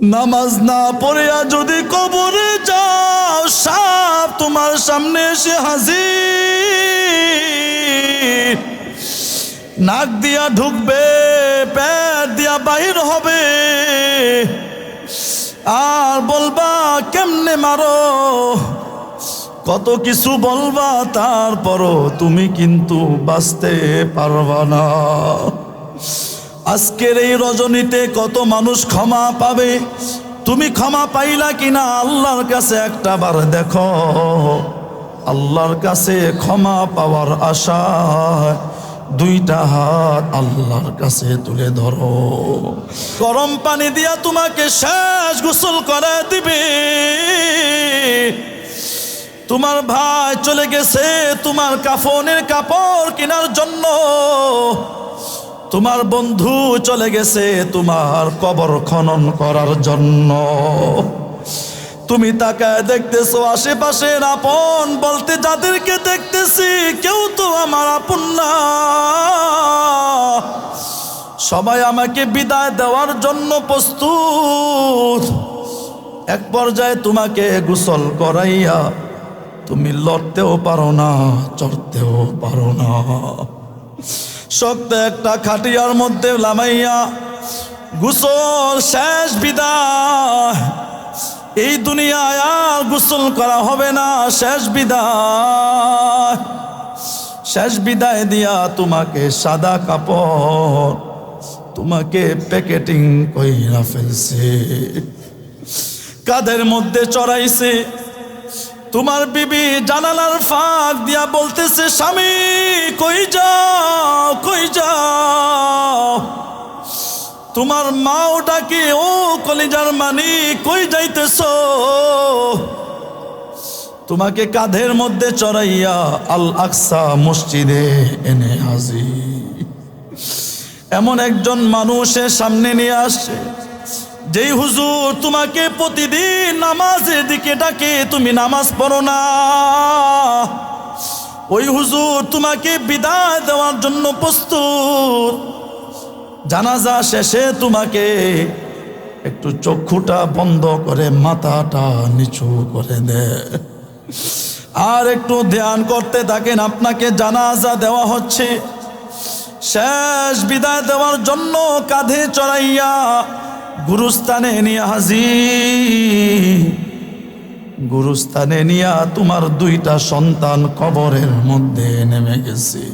নামাজ না পড়িয়া যদি কবরে যাও, সাপ তোমার সামনে এসে হাজির। নাক দিয়া ঢুকবে পেট দিয়া বাহির হবে। আর বলবা, কেমনে মারো? কত কিছু বলবা, তারপরও তুমি কিন্তু বাঁচতে পারবা না। আজকের এই রজনীতে কত মানুষ ক্ষমা পাবে? তুমি ক্ষমা পাইলা কিনা? আল্লাহর কাছে একটা বার দেখো। আল্লাহর কাছে ক্ষমা পাওয়ার আশা। দুইটা হাত আল্লাহর কাছে তুলে ধরো। গরম পানি দিয়া তোমাকে শেষ গোসল করে দিবে। তোমার ভাই চলে গেছে তোমার কাফনের কাপড় কেনার জন্য। তোমার বন্ধু চলে গেছে তোমার কবর খনন করার জন্য। তুমি তাকায় দেখতেছো আশেপাশে আপন, বলতে যাদেরকে দেখতেছি কেউ তো আমার আপন না। সবাই আমাকে বিদায় দেওয়ার জন্য প্রস্তুত। এক পর্যায়ে তোমাকে গোসল করাইয়া তুমি লড়তেও পারো না, চড়তেও পারো না। শক্ত একটা খাটিয়ার মধ্যে লামাইয়া গোসল শেষ বিদায় এই দুনিয়ায় আর গোসল করা হবে না, শেষ বিদায় শেষ বিদায় দিয়া তোমাকে সাদা কাপড়, তোমাকে প্যাকেটিং কইরা ফেলছে। কাদের মধ্যে চড়াইছে? তোমার বিবি জানালার ফাঁক দিয়া বলতেছে, স্বামী, কই যাও? তোমার মাও ডাকে ও কলিজার মানি, কই যাইতেছ? তোমাকে কাঁধের মধ্যে চড়াইয়া আল আকসা মসজিদে এনে হাজি এমন একজন মানুষের সামনে নিয়ে আসছে যেই হুজুর তোমাকে প্রতিদিন নামাজের দিকে ডাকে, তুমি নামাজ পড়ো না। ওই হুজুর তোমাকে বিদায় দেওয়ার জন্য প্রস্তুত। জানাজা শেষে তোমাকে একটু চক্ষুটা বন্ধ করে মাথাটা নিচু করে দে। আর একটু ধ্যান করতে থাকেন, আপনাকে জানাজা দেওয়া হচ্ছে। শেষ বিদায় দেওয়ার জন্য কাঁধে চড়াইয়া গুরুস্থানে নিয়ে হাজি গুরুস্থানে নিয়া তোমার দুইটা সন্তান কবরের মধ্যে নেমে গেছে।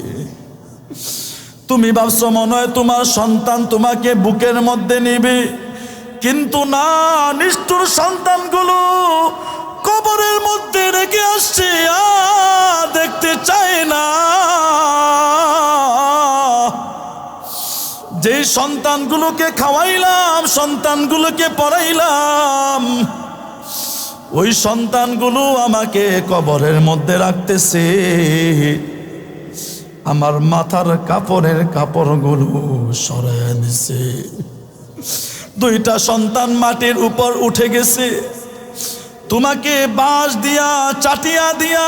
তুমি ভাবছ মনে হয় তোমার সন্তান তোমাকে বুকের মধ্যে নেবে। কিন্তু না, নিষ্ঠুর সন্তানগুলো কবরের মধ্যে রেখে আসছে আর দেখতে চায় না। যে সন্তানগুলোকে খাওয়াইলাম, সন্তানগুলোকে পড়াইলাম, ওই সন্তানগুলো আমাকে কবরের মধ্যে রাখতেছে। আমার মাথার কাপড়ের কাপড়গুলো সরায় দিছে দুইটা সন্তান মাটির উপর উঠে গেছে। তোমাকে বাঁশ দিয়া, চাটিয়া দিয়া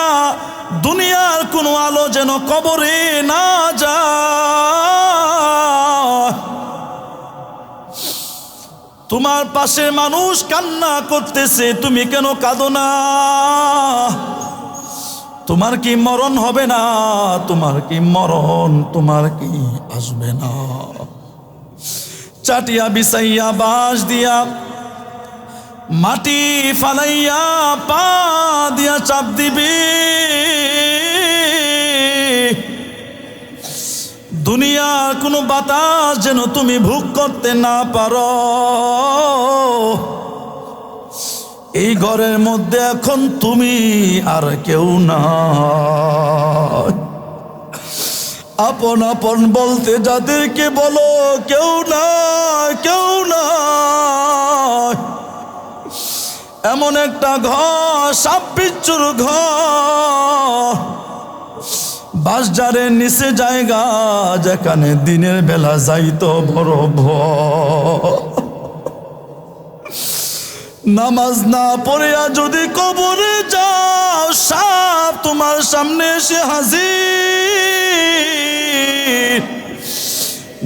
দুনিয়ার কোনো আলো যেন কবরে না যায়। তোমার পাশে মানুষ কান্না করতেছে, তুমি কেন কাঁদো না? তোমার কি মরণ হবে না? তোমার কি মরণ, তোমার কি আসবে না? চাটিয়া, বিছাইয়া, বাঁশ দিয়া, মাটি ফালাইয়া, পা দিয়া চাপ দিবি। দুনিয়ার কোনো বাতাস যেন তুমি ভোগ করতে না পারো। এই ঘরের মধ্যে এখন তুমি আর কেউ না আপন আপন বলতে যাদেরকে বলো কেউ না কেউ না এমন একটা ঘর সাপ বিচ্ছুর ঘর বাসজারের নিচে জায়গা, যেখানে দিনের বেলা যাইতো বড় ভয়। নামাজ না পড়িয়া যদি কবরে যাও, সাপ তোমার সামনে এসে হাজি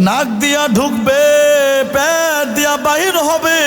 নাক দিয়া ঢুকবে, পেট দিয়া বাহির হবে।